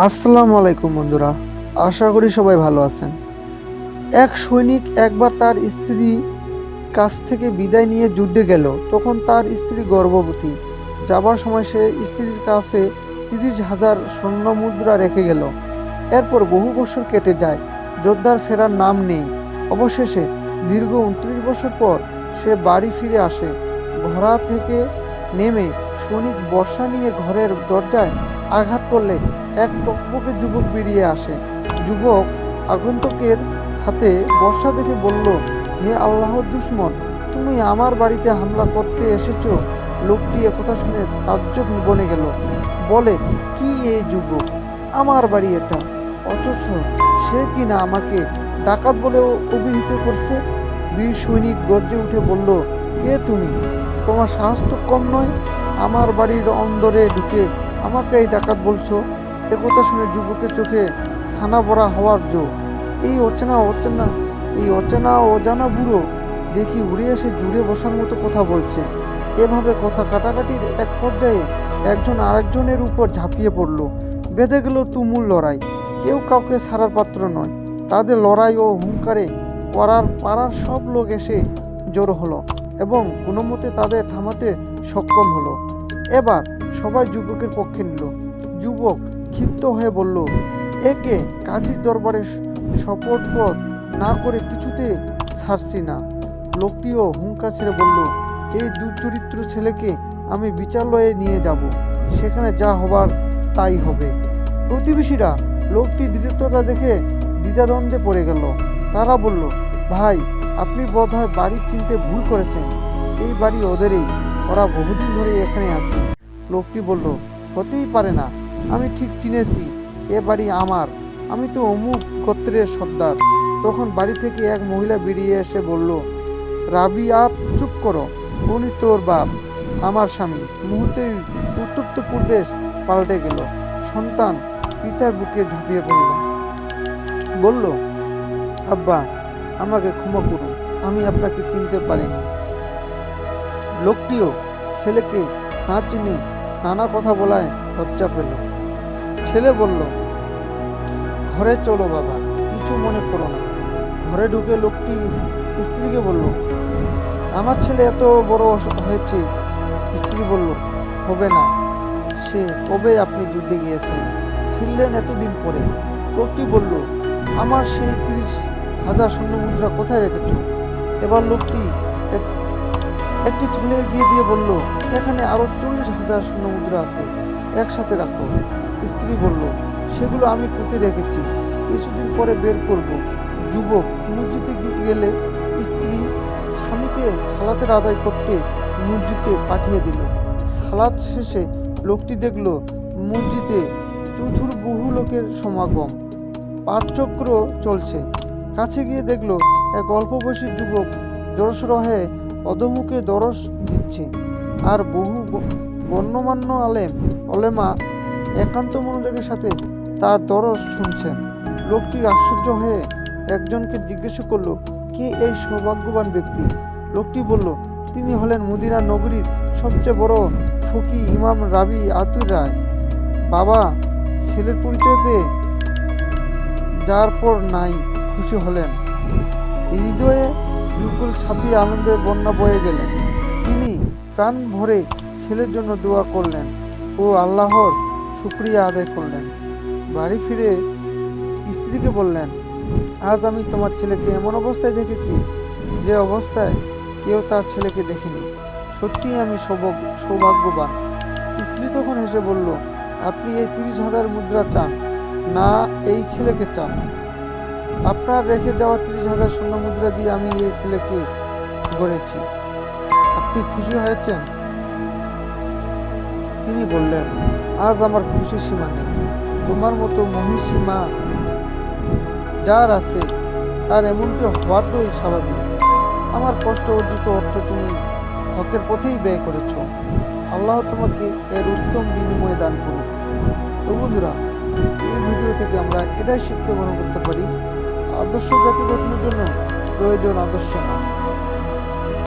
আসসালামু আলাইকুম বন্ধুরা, আশা করি সবাই ভালো আছেন। এক সৈনিক একবার তার স্ত্রী কাছ থেকে বিদায় নিয়ে যুদ্ধে গেল। তখন তার স্ত্রী গর্ভবতী। যাবার সময় সে স্ত্রীর কাছে তিরিশ হাজার স্বর্ণ মুদ্রা রেখে গেল। এরপর বহু বছর কেটে যায়, যোদ্ধার ফেরার নাম নেই। অবশেষে দীর্ঘ উনত্রিশ বছর পর সে বাড়ি ফিরে আসে। ঘোড়া থেকে নেমে সৈনিক বর্ষা নিয়ে ঘরের দরজায় আঘাত করলে এক টকবকে যুবক বেরিয়ে আসে। যুবক আগন্তুকের হাতে বর্ষা দেখে বলল, হে আল্লাহর দুশ্মন, তুমি আমার বাড়িতে হামলা করতে এসেছ? লোকটি একথা শুনে তাজ্জব বনে গেল। বলে, কি এই যুবক? আমার বাড়ি এটা। অথচ সে কিনা আমাকে ডাকাত বলেও অভিহিত করছে? বীর সৈনিক গর্জে উঠে বলল, কে তুমি? তোমার সাহস তো কম নয়। আমার বাড়ির অন্দরে ঢুকে আমাকে এই ডাকাত বলছো একথা শুনে যুবকের চোখে ছানা বড়া হওয়ার জো এই অচেনা অচেনা, এই অচেনা অজানা বুড়ো দেখি উড়ে এসে জুড়ে বসার মতো কথা বলছে। এভাবে কথা কাটাকাটির এক পর্যায়ে একজন আরেকজনের উপর ঝাঁপিয়ে পড়ল। বেঁধে গেল তুমুল লড়াই। কেউ কাউকে ছাড়ার পাত্র নয়। তাদের লড়াই ও হুঙ্কারে পাড়ার পাড়ার সব লোক এসে জড়ো হলো এবং কোনো মতে তাদের থামাতে সক্ষম হলো। এবার সবাই যুবকের পক্ষে নিল। যুবক ক্ষিপ্ত হয়ে বলল, একে কাজীর দরবারে শপথপথ না করে কিছুতে ছাড়ছি না। লোকটিও হুঙ্কার ছেড়ে বলল, এই দুচরিত্র ছেলেকে আমি বিচারালয়ে নিয়ে যাব। সেখানে যা হবার তাই হবে। প্রতিবেশীরা লোকটি দৃঢ়তা দেখে দ্বিধাদ্বন্দ্বে পড়ে গেল। তারা বলল, ভাই, আপনি বোধহয় বাড়ি চিনতে ভুল করেছেন। এই বাড়ি ওদেরই। ওরা বহুদিন ধরে এখানে আছে। লোকটি বলল, হতেই পারে না, আমি ঠিক চিনেছি, এ বাড়ি আমার। আমি তো অমুক গোত্রের সর্দার। তখন বাড়ি থেকে এক মহিলা বেরিয়ে এসে বলল, রাবি আর চুপ করো, উনি তোর বাপ, আমার স্বামী। মুহূর্তেই উত্তপ্ত পূর্বেশ পাল্টে গেল। সন্তান পিতার বুকে ঝাঁপিয়ে পড়ল। বলল, আব্বা, আমাকে ক্ষমা করুন, আমি আপনাকে চিনতে পারিনি। লোকটিও ছেলেকে না চিনে নানা কথা বলায় লজ্জা পেল। ছেলে বলল, ঘরে চলো বাবা, কিছু মনে করো না। ঘরে ঢুকে লোকটি স্ত্রীকে বলল, আমার ছেলে এত বড় হয়েছে। স্ত্রী বলল, হবে না। সে কবে আপনি যুদ্ধে গিয়েছেন? ফিরলেন এতদিন পরে। লোকটি বলল, আমার সেই তিরিশ হাজার স্বর্ণ মুদ্রা কোথায় রেখেছ? এবার লোকটি এক- একটি থলে গিয়ে দিয়ে বলল, এখানে আরও চল্লিশ হাজার স্বর্ণ মুদ্রা আছে, একসাথে রাখো। স্ত্রী বলল, সেগুলো আমি পুঁতে রেখেছি, কিছুদিন পরে বের করব। যুবক মসজিদে গেলে স্ত্রী স্বামীকে সালাতের আদায় করতে মসজিদে পাঠিয়ে দিল। সালাত শেষে লোকটি দেখল মসজিদে চতুর বহু লোকের সমাগম। পাঠচক্র চলছে। কাছে গিয়ে দেখল এক অল্প বয়সী যুবক জড়সড় হয়ে অধমুখে দরস দিচ্ছে। আর বহু গণ্যমান্য আলেম অলেমা একান্ত মনোযোগের সাথে তার দরস শুনছেন। লোকটি আশ্চর্য হয়ে একজনকে জিজ্ঞেস করল, কে এই সৌভাগ্যবান ব্যক্তি? লোকটি বলল, তিনি হলেন মদিনা নগরীর সবচেয়ে বড় ফকি ইমাম রাবি আতুর রায়। বাবা ছেলের পরিচয় পেয়ে যার পর নাই খুশি হলেন। হৃদয়ে বিপুল ছাপিয়ে আনন্দের বন্যা বয়ে গেলেন। তিনি প্রাণ ভরে ছেলের জন্য দোয়া করলেন ও আল্লাহর শুক্রিয়া আদায় করলেন। বাড়ি ফিরে স্ত্রীকে বললেন, আজ আমি তোমার ছেলেকে এমন অবস্থায় দেখেছি যে অবস্থায় কেউ তার ছেলেকে দেখেনি। সত্যিই আমি সৌভাগ্য সৌভাগ্যবান। স্ত্রী তখন হেসে বলল, আপনি এই তিরিশ হাজার মুদ্রা চান, না এই ছেলেকে চান। আপনার রেখে যাওয়া তিরিশ হাজার স্বর্ণ মুদ্রা দিয়ে আমি এই ছেলেকে গড়েছি। আপনি খুশি হয়েছেন? তিনি বললেন, আজ আমার খুশির সীমা নেই। তোমার মতো মহিষী মা যার আছে, তার এমনটি হওয়াটাই স্বাভাবিক। আমার কষ্ট অর্জিত অর্থ তুমি হকের পথেই ব্যয় করেছ। আল্লাহ তোমাকে এর উত্তম বিনিময় দান করুন তো বন্ধুরা, এই ভিডিও থেকে আমরা এটাই শিক্ষা গ্রহণ করতে পারি। আদর্শ জাতি গঠনের জন্য প্রয়োজন আদর্শ না।